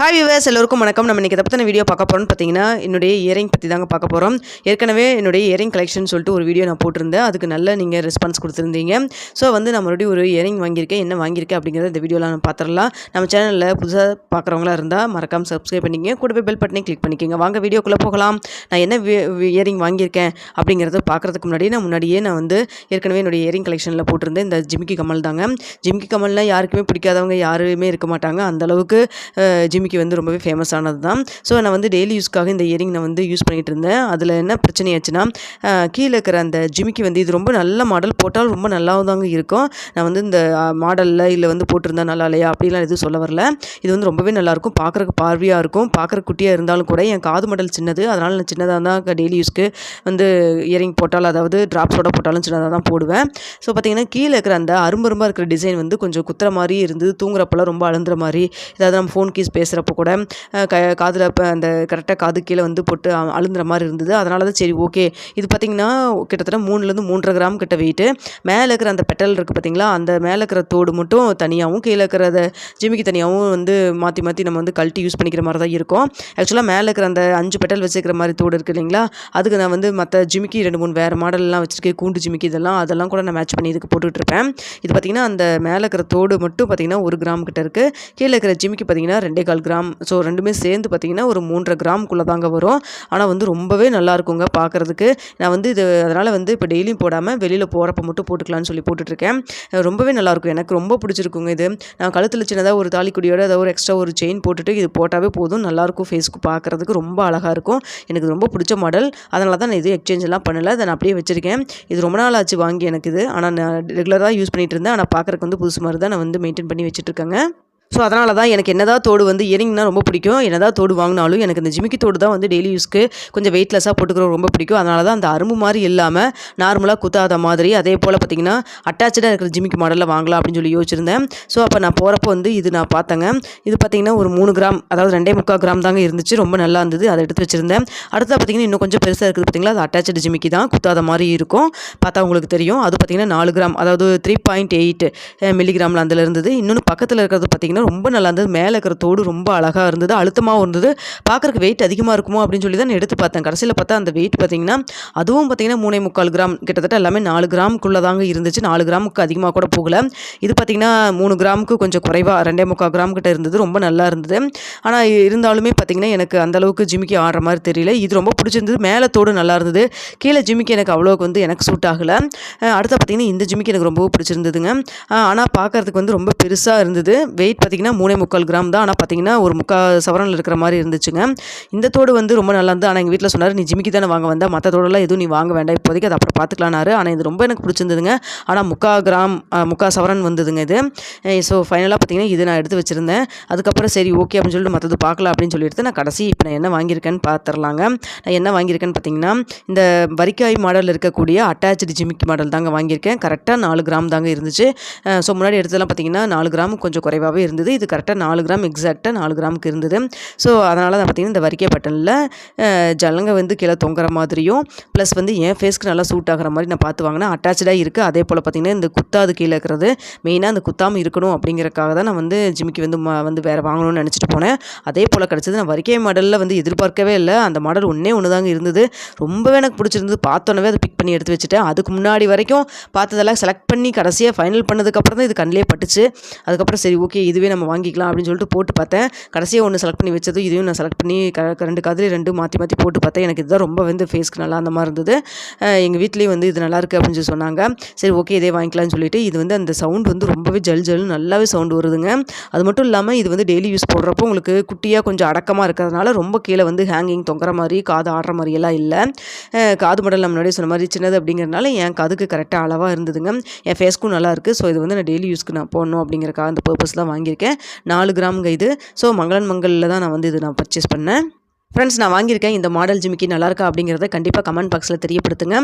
Hi viewers எல்லோருக்கும் வணக்கம். நம்ம இன்றைக்கி பற்றின வீடியோ பார்க்க போகிறோம்னு பார்த்தீங்கன்னா என்னுடைய இயரிங் பற்றி தாங்க பார்க்க போகிறோம் ஏற்கனவே என்னுடைய இயரிங் கலெக்ஷன் சொல்லிட்டு ஒரு வீடியோ நான் போட்டிருந்தேன். அதுக்கு நல்ல நீங்கள் ரெஸ்பான்ஸ் கொடுத்துருந்தீங்க. ஸோ வந்து நான் மறுபடியும் ஒரு இயரிங் வாங்கியிருக்கேன். என்ன வாங்கியிருக்கேன் அப்படிங்கிறத இந்த வீடியோவில் நான் பார்த்துடலாம். நம்ம சேனலில் புதுசாக பார்க்குறவங்களா இருந்தால் மறக்காமல் சப்ஸ்கிரைப் பண்ணிக்கங்க. கூட போய் பெல் பட்டனே கிளிக் பண்ணிக்கோங்க. வாங்க வீடியோக்குள்ளே போகலாம். நான் என்ன இயரிங் வாங்கியிருக்கேன் அப்படிங்கிறத பார்க்குறதுக்கு முன்னாடி நான் முன்னாடியே நான் வந்து ஏற்கனவே என்னுடைய இயரிங் கலெக்ஷனில் போட்டிருந்தேன். இந்த ஜிமிக்கி கமல் தாங்க. ஜிமிக்கி கமல்னால் யாருக்குமே பிடிக்காதவங்க யாருமே இருக்க மாட்டாங்க. அந்தளவுக்கு ஜிமிக்கி வந்து ரொம்பவே ஃபேமஸானது தான் ஸோ நான் வந்து டெய்லி யூஸ்க்காக இந்த இயரிங் நான் வந்து யூஸ் பண்ணிகிட்டு இருந்தேன். அதில் என்ன பிரச்சனை ஆச்சுன்னா கீழே இருக்கிற அந்த ஜிமிக்கு வந்து இது ரொம்ப நல்ல மாடல் போட்டால் ரொம்ப நல்லாவும் தாங்க இருக்கும். நான் வந்து இந்த மாடலில் இல்லை வந்து போட்டிருந்தா நல்லா இல்லையா அப்படிலாம் எதுவும் சொல்ல வரல. இது வந்து ரொம்பவே நல்லாயிருக்கும் பார்க்குறக்கு பார்வையாக இருக்கும். பார்க்குற குட்டியாக இருந்தாலும் கூட என் காது மாடல் சின்னது. அதனால் நான் சின்னதாக தான் டெய்லி யூஸ்க்கு வந்து இயரிங் போட்டால் அதாவது ட்ராப்ஸோட போட்டாலும் சின்னதாக தான் போடுவேன். ஸோ பார்த்திங்கன்னா கீழே இருக்கிற அந்த அரும்பரும்பாக இருக்கிற டிசைன் வந்து கொஞ்சம் குத்துற மாதிரி இருந்து தூங்குறப்பெல்லாம் ரொம்ப அழுந்துற மாதிரி. ஏதாவது நம்ம ஃபோன் கீஸ் பேசுகிறப்போ கூட க காதில் அந்த கரெக்டாக காது கீழே வந்து போட்டு அழுந்துற மாதிரி இருந்தது. அதனால தான் சரி ஓகே இது பார்த்திங்கன்னா கிட்டத்தட்ட மூணுலேருந்து மூன்றரை கிராம் கிட்ட வெயிட்டு மேலே இருக்கிற அந்த பெட்டல் இருக்குது பார்த்திங்களா அந்த மேலே இருக்கிற தோடு மட்டும் தனியாகவும் கீழே இருக்கிறத ஜிமிக்கி தனியாகவும் வந்து மாற்றி மாற்றி நம்ம வந்து கழட்டி யூஸ் பண்ணிக்கிற மாதிரி தான் இருக்கும். ஆக்சுவலாக மேலே இருக்கிற அந்த அஞ்சு பெட்டல் வச்சுக்கிற மாதிரி தோடு இருக்குது இல்லைங்களா அதுக்கு நான் வந்து மற்ற ஜிமிக்கி ரெண்டு மூணு வேறு மாடல்லாம் வச்சுருக்கேன் கூண்டு ஜிமிக்கி இதெல்லாம் அதெல்லாம் கூட நான் மேட்ச் பண்ணி இதுக்கு போட்டுட்ருப்பேன் இது பார்த்திங்கன்னா அந்த மேலே இருக்கிற தோடு மட்டும் பார்த்திங்கன்னா ஒரு கிராம் கிட்ட இருக்குது கீழே இருக்கிற ஜிமிக்கி பார்த்திங்கன்னா ரெண்டே கால் கிராம். ஸோ ரெண்டுமே சேர்ந்து பார்த்திங்கன்னா ஒரு மூன்றரை கிராம்குள்ளே தாங்க வரும். ஆனால் வந்து ரொம்பவே நல்லா இருக்குங்க பார்க்குறதுக்கு நான் வந்து இது அதனால் வந்து இப்போ டெய்லியும் போடாமல் வெளியில் போகிறப்ப மட்டும் போட்டுக்கலான்னு சொல்லி போட்டுட்ருக்கேன். ரொம்பவே நல்லாயிருக்கும் எனக்கு ரொம்ப பிடிச்சிருக்குங்க இது. நான் கழுத்தில் சின்னதாக ஒரு தாலிக்குடியோட ஏதாவது ஒரு எக்ஸ்ட்ரா ஒரு செயின் போட்டுட்டு இது போட்டாவே போதும். நல்லாயிருக்கும் ஃபேஸ்க்கு பார்க்குறதுக்கு ரொம்ப அழகாக இருக்கும். எனக்கு ரொம்ப பிடிச்ச மாடல் அதனால தான் நான் இது எக்ஸ்சேஞ்ச் எல்லாம் பண்ணலை. அதை நான் அப்படியே வச்சுருக்கேன். இது ரொம்ப நாள் ஆச்சு வாங்கி எனக்கு இது. ஆனால் நான் ரெகுலராக யூஸ் பண்ணிகிட்டு இருந்தேன். ஆனால் பார்க்குறக்கு வந்து புதுசு மாதிரி தான் நான் வந்து மெயின்டைன் பண்ணி வச்சுட்ருக்கேங்க. ஸோ அதனால தான் எனக்கு என்னதான் தோடு வந்து இயரிங்னா ரொம்ப பிடிக்கும். என்னதான் தோடு வாங்கினாலும் எனக்கு இந்த ஜிமிக்கி தோடு தான் வந்து டெய்லி யூஸ்க்கு கொஞ்சம் வெயிட்லெஸ்ஸாக போட்டுக்கிறோம் ரொம்ப பிடிக்கும். அதனால தான் அந்த அரும்பு மாதிரி இல்லாமல் நார்மலாக குத்தாத மாதிரி அதே போல் பார்த்திங்கன்னா அட்டாச்சாக இருக்கிற ஜிமிக்கி மாடலில் வாங்கலாம் அப்படின்னு சொல்லி யோசிச்சிருந்தேன். ஸோ அப்போ நான் போகிறப்போ வந்து இது நான் பார்த்தேங்க. இது பார்த்திங்கன்னா ஒரு மூணு கிராம் அதாவது ரெண்டே முக்கால் கிராம் தாங்க இருந்துச்சு. ரொம்ப நல்லா இருந்தது. அதை எடுத்து வச்சுருந்தேன். அடுத்து பார்த்திங்கன்னா இன்னும் கொஞ்சம் பெருசாக இருக்குது பார்த்திங்களா அது அட்டாச்சு ஜிமிக்கி தான். குத்தாத மாதிரி இருக்கும். பார்த்தா உங்களுக்கு தெரியும். அது பார்த்திங்கன்னா நாலு கிராம் அதாவது த்ரீ பாயிண்ட் எயிட் மில்லிகிராமில் அதில் இருந்தது. இன்னொன்று பக்கத்தில் இருக்கிறது பார்த்திங்கன்னா பார்த்தீங்கன்னா ரொம்ப நல்லா இருந்தது. மேலே இருக்கிற தோடு ரொம்ப அழகாக இருந்தது. அழுத்தமாகவும் இருந்தது. பார்க்குறக்கு வெயிட் அதிகமாக இருக்குமோ அப்படின்னு சொல்லி தான் எடுத்து பார்த்தேன். கடைசியில் பார்த்தா அந்த வெயிட் பார்த்தீங்கன்னா அதுவும் பார்த்திங்கன்னா மூணே முக்கால் கிராம். கிட்டத்தட்ட எல்லாமே நாலு கிராமுக்குள்ளே தாங்க இருந்துச்சு. நாலு கிராமுக்கு அதிகமாக கூட போகல. இது பார்த்தீங்கன்னா மூணு கிராமுக்கு கொஞ்சம் குறைவாக ரெண்டே முக்கால் கிராம் கிட்ட இருந்தது. ரொம்ப நல்லா இருந்தது. ஆனால் இருந்தாலுமே பார்த்திங்கன்னா எனக்கு அந்தளவுக்கு ஜிமிக்கி ஆடுற மாதிரி தெரியல. இது ரொம்ப பிடிச்சிருந்தது. மேலே தோடு நல்லா இருந்தது. கீழே ஜிமிக்கி எனக்கு அவ்வளோக்கு வந்து எனக்கு சூட் ஆகலை. அடுத்த பார்த்தீங்கன்னா இந்த ஜிமிக்கி எனக்கு ரொம்ப பிடிச்சிருந்ததுங்க. ஆனால் பார்க்குறதுக்கு வந்து ரொம்ப பெருசாக இருந்தது. வெயிட் பார்த்திங்கன்னா மூணே முக்கால் கிராம் தான். ஆனால் பார்த்திங்கன்னா ஒரு முக்கால் சவரனில் இருக்கிற மாதிரி இருந்துச்சுங்க. இந்த தோடு வந்து ரொம்ப நல்லா இருந்து ஆனால் எங்கள் வீட்டில் சொன்னார் நீ ஜிமிக்கு தானே வாங்க வந்தால் மற்ற தோடெல்லாம் எதுவும் நீ வாங்க வேண்டாம். இப்போதைக்கு அதை அப்புறம் பார்த்துக்கலானாரு ஆனால் இது ரொம்ப எனக்கு பிடிச்சிருந்ததுங்க. ஆனால் முக்கா கிராம் முக்கா சவரன் வந்ததுங்க இது. ஸோ ஃபைனலாக பார்த்திங்கன்னா இது நான் எடுத்து வச்சுருந்தேன். அதுக்கப்புறம் சரி ஓகே அப்படின்னு சொல்லிட்டு மற்றது பார்க்கலாம் அப்படின்னு சொல்லிட்டு நான் கடைசி இப்போ நான் என்ன வாங்கியிருக்கேன்னு பார்த்துடலாங்க நான் என்ன வாங்கியிருக்கேன்னு பார்த்தீங்கன்னா இந்த வரிக்காய் மாடல் இருக்கக்கூடிய அட்டாச்சு ஜிமிக்கி மாடல் தாங்க வாங்கியிருக்கேன். கரெக்டாக நாலு கிராம் தாங்க இருந்துச்சு. ஸோ முன்னாடி எடுத்ததெல்லாம் பார்த்தீங்கன்னா நாலு கிராம் கொஞ்சம் குறைவாகவே இருந்துச்சு. இருந்தது. இது கரெக்டாக நாலு கிராம் எக்ஸாக்டாக நாலு கிராமுக்கு இருந்தது. ஸோ அதனால் தான் பார்த்திங்கன்னா இந்த வரிக்கை பட்டனில் ஜலங்க வந்து கீழே தொங்குற மாதிரியும் ப்ளஸ் வந்து என் ஃபேஸ்க்கு நல்லா சூட் ஆகிற மாதிரி நான் பார்த்து வாங்கினேன். அட்டாச்சாக இருக்குது அதே போல் பார்த்திங்கன்னா இந்த குத்தாது கீழே இருக்கிறது. மெயினாக அந்த குத்தாமல் இருக்கணும் அப்படிங்கிறக்காக தான் நான் வந்து ஜிமிக்கு வந்து வந்து வேறு வாங்கணும்னு நினச்சிட்டு போனேன். அதே போல் கிடச்சது நான் வரிக்கை மாடலில் வந்து எதிர்பார்க்கவே இல்லை. அந்த மாடல் ஒன்றே ஒன்று தாங்க இருந்தது. ரொம்பவே எனக்கு பிடிச்சிருந்தது. பார்த்தோன்னே அதை பிக் பண்ணி எடுத்து வச்சுட்டேன். அதுக்கு முன்னாடி வரைக்கும் பார்த்ததெல்லாம் செலக்ட் பண்ணி கடைசியாக ஃபைனல் பண்ணதுக்கப்புறம் தான் இது கண்ணிலே பட்டுச்சு. அதுக்கப்புறம் சரி ஓகே இதுவே நம்ம வாங்கிக்கலாம் அப்படின்னு சொல்லிட்டு போட்டு பார்த்தேன். கடைசியாக ஒன்று செலக்ட் பண்ணி வச்சதும் இதையும் நான் செலக்ட் பண்ணி க ரெண்டு கதிரி ரெண்டு மாற்றி மாற்றி போட்டு பார்த்தேன். எனக்கு இதுதான் ரொம்ப வந்து ஃபேஸ்க்கு நல்லா அந்த மாதிரி இருந்தது. எங்கள் வீட்லேயும் வந்து இது நல்லாயிருக்கு அப்படின்னு சொல்லி சொன்னாங்க. சரி ஓகே இதே வாங்கிக்கலாம்னு சொல்லிட்டு இது வந்து அந்த சவுண்ட் வந்து ரொம்பவே ஜல் ஜல் நல்லாவே சவுண்டு வருதுங்க. அது மட்டும் இல்லாமல் இது வந்து டெய்லி யூஸ் போடுறப்போ உங்களுக்கு குட்டியாக கொஞ்சம் அடக்கமாக இருக்கிறதுனால ரொம்ப கீழே வந்து ஹேங்கிங் தொங்குற மாதிரி காது ஆடுற மாதிரியெல்லாம் இல்லை. காது மடல் நம்ம முன்னாடி சொன்ன மாதிரி சின்னது அப்படிங்கிறனால என் காதுக்கு கரெக்டாக அளவாக இருந்ததுங்க. என் ஃபேஸ்க்கும் நல்லா இருக்குது ஸோ இது வந்து நான் டெய்லி யூஸ்க்கு நான் போடணும் அப்படிங்கிறக்காக அந்த பர்பஸ் தான் வாங்கியிருக்கேன். நாலு கிராமுங்க இது. ஸோ மங்களன் மங்களில் தான் நான் வந்து இது நான் பர்ச்சேஸ் பண்ணேன். ஃப்ரெண்ட்ஸ் நான் வாங்கியிருக்கேன். இந்த மாடல் ஜிமிக்கி நல்லா இருக்கா அப்படிங்கிறத கண்டிப்பாக கமெண்ட் பாக்ஸில் தெரியப்படுத்துங்க.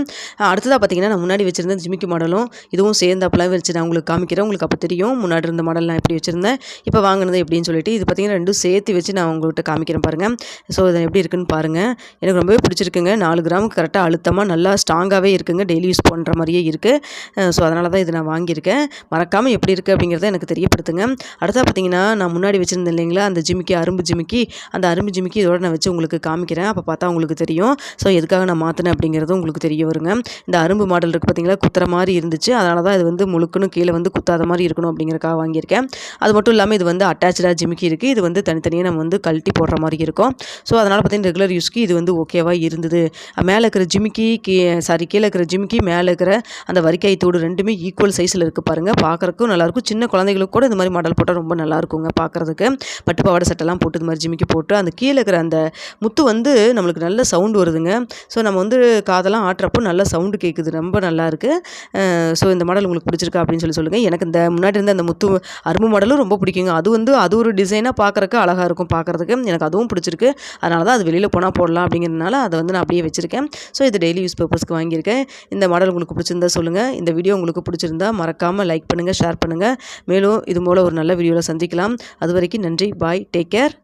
அடுத்ததாக பார்த்தீங்கன்னா நான் முன்னாடி வச்சுருந்தேன் ஜிமிக்கி மாடலும் இதுவும் சேர்ந்தாப்புல வச்சு நான் உங்களுக்கு காமிக்கிறேன். உங்களுக்கு அப்போ தெரியும். முன்னாடி இருந்த மாடல் நான் எப்படி வச்சுருந்தேன். இப்போ வாங்கினது எப்படின்னு சொல்லிட்டு இது பார்த்தீங்கன்னா ரெண்டும் சேர்த்து வச்சு நான் உங்கள்கிட்ட காமிக்கிறேன் பாருங்கள் ஸோ இது எப்படி இருக்குன்னு பாருங்கள் எனக்கு ரொம்பவே பிடிச்சிருக்குங்க. நாலு கிராமுக்கு கரெக்டாக அழுத்தமாக நல்லா ஸ்ட்ராங்காகவே இருக்குங்க. டெய்லி யூஸ் பண்ணுற மாதிரியே இருக்குது ஸோ அதனால தான் இது நான் வாங்கியிருக்கேன். மறக்காமல் எப்படி இருக்குது அப்படிங்கிறத எனக்கு தெரியப்படுத்துங்க. அடுத்தா பார்த்தீங்கன்னா நான் முன்னாடி வச்சுருந்தேன் இல்லைங்களா அந்த ஜிமிக்கி அரும்பு ஜிமிக்கி. அந்த அரும்பு ஜிமிக்கி இதோட நான் வச்சு உங்களுக்கு காமிக்கிறேன். அப்போ பார்த்தா உங்களுக்கு தெரியும். ஸோ எதுக்காக நான் மாற்றினேன் அப்படிங்கிறது உங்களுக்கு தெரிய வருங்க. இந்த அரும்பு மாடல் இருக்குது பார்த்தீங்களா குத்துற மாதிரி இருந்துச்சு. அதனால தான் இது வந்து முழுக்குன்னு கீழே வந்து குத்தாத மாதிரி இருக்கணும் அப்படிங்கிறக்காக வாங்கியிருக்கேன். அது மட்டும் இல்லாமல் இது வந்து அட்டாச்சாக ஜிமிக்கி இருக்குது இது வந்து தனித்தனியாக நம்ம வந்து கழட்டி போடுற மாதிரி இருக்கும். ஸோ அதனால் பார்த்தீங்கன்னா ரெகுலர் யூஸ்க்கு இது வந்து ஓகேவாக இருந்தது. மேலே இருக்கிற ஜிமிக்கி கீ சாரி கீழே இருக்கிற ஜிமிக்கி மேலே இருக்கிற அந்த வரிக்காய் தோடு ரெண்டுமே ஈக்குவல் சைஸில் இருக்குது பாருங்கள் பார்க்குறக்கும் நல்லாயிருக்கும் சின்ன குழந்தைகளுக்கு கூட இந்த மாதிரி மாடல் போட்டால் ரொம்ப நல்லா இருக்குங்க பார்க்குறதுக்கு பட்டு பாவாடை சட்டெல்லாம் போட்டு இது மாதிரி ஜிமிக்கி போட்டு அந்த கீழே இருக்கிற அந்த முத்து வந்து நம்மளுக்கு நல்ல சவுண்டு வருதுங்க. ஸோ நம்ம வந்து காதெல்லாம் ஆட்டுறப்போ நல்ல சவுண்டு கேட்குது ரொம்ப நல்லா இருக்குது ஸோ இந்த மாடல் உங்களுக்கு பிடிச்சிருக்கா அப்படின்னு சொல்லி சொல்லுங்கள் எனக்கு இந்த முன்னாடி இருந்த அந்த முத்து அரும்பு மாடலும் ரொம்ப பிடிக்குங்க. அது வந்து அது ஒரு டிசைனாக பார்க்குறக்கு அழகாக இருக்கும் பார்க்குறதுக்கு எனக்கு அதுவும் பிடிச்சிருக்கு. அதனால தான் அது வெளியில் போனால் போடலாம் அப்படிங்கிறதுனால அதை வந்து நான் அப்படியே வச்சுருக்கேன். ஸோ இது டெய்லி யூஸ் பர்பஸ்க்கு வாங்கியிருக்கேன். இந்த மாடல் உங்களுக்கு பிடிச்சிருந்தா சொல்லுங்கள் இந்த வீடியோ உங்களுக்கு பிடிச்சிருந்தா மறக்காமல் லைக் பண்ணுங்கள் ஷேர் பண்ணுங்கள் மேலும் இது போல் ஒரு நல்ல வீடியோவில் சந்திக்கலாம். அது வரைக்கும் நன்றி. Bye take care